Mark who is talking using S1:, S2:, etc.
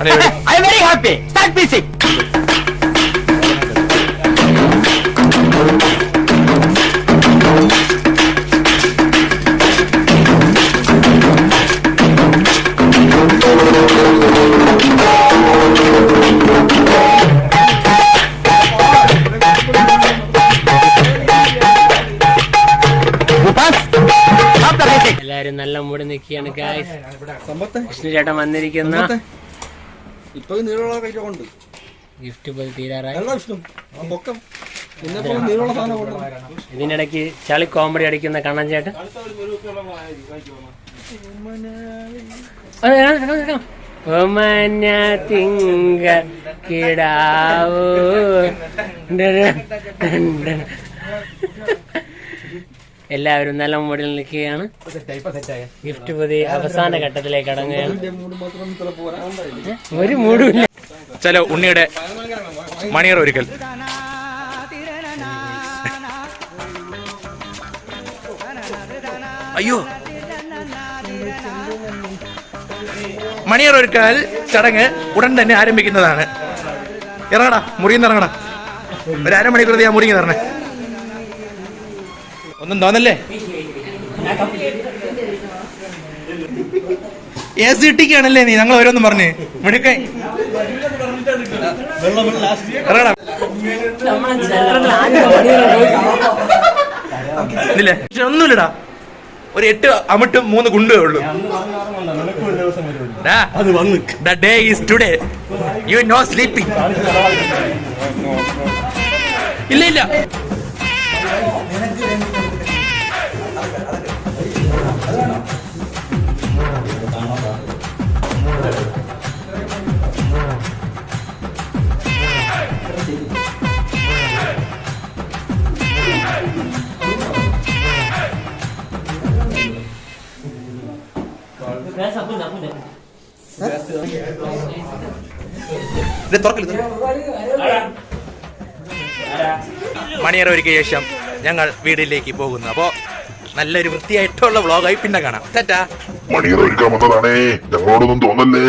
S1: I am very happy start music
S2: എല്ലാരും നല്ല മൂടി നിൽക്കുകയാണ് ഗായ്സ് കൃഷ്ണ ചേട്ടൻ വന്നിരിക്കുന്ന
S3: ഇപ്പൊ നീളമുള്ള കയ്യിലൊക്കെ ഉണ്ട്.
S2: ഗിഫ്റ്റ് പോയി തീരാറായി.
S3: പൊക്കം.
S2: ഇതിനിടയ്ക്ക് ചളി കോമഡി അടിക്കുന്ന കണ്ണൻ ചേട്ടൻ. ഒമന തിങ്ക കിടാവൂ. എല്ലാവരും നല്ല മുമ്പിൽ നിൽക്കുകയാണ്. ഗിഫ്റ്റ് പൊതി അവസാന ഘട്ടത്തിലേക്ക്
S3: അടങ്ങുകയാണ്
S2: ഒരു മൂടുമില്ല
S4: ചില ഉണ്ണിയുടെ മണിയർ ഒരിക്കൽ. അയ്യോ. മണിയർ ഒരുക്കൽ ചടങ്ങ് ഉടൻ തന്നെ ആരംഭിക്കുന്നതാണ്. ഇറങ്ങടാ മുറിയിൽ നിന്ന് ഒരു അരമണിക്കൂർ ഞാൻ മുറിയിൽ തരണേ ഒന്നും തോന്നല്ലേ? എ സി ടിക്കാണല്ലേ നീ? ഞങ്ങൾ ഓരോന്നും പറഞ്ഞ്. മിടുക്കൈ ഒന്നുമില്ലടാ. ഒരു എട്ട് അമിട്ടും മൂന്ന് കുണ്ടേ ഉള്ളൂ. Day is today you know sleeping ഇല്ല ഇല്ല. മണിയറ ഒരുക്കിയ ശേഷം ഞങ്ങൾ വീട്ടിലേക്ക് പോകുന്നു. അപ്പോ നല്ലൊരു വൃത്തിയായിട്ടുള്ള വ്ളോഗായി പിന്നെ കാണാം. ടാറ്റാ.
S5: മണിയറ ഒരുക്കാൻ വന്നതാണേ. ഞങ്ങളോടൊന്നും തോന്നല്ലേ?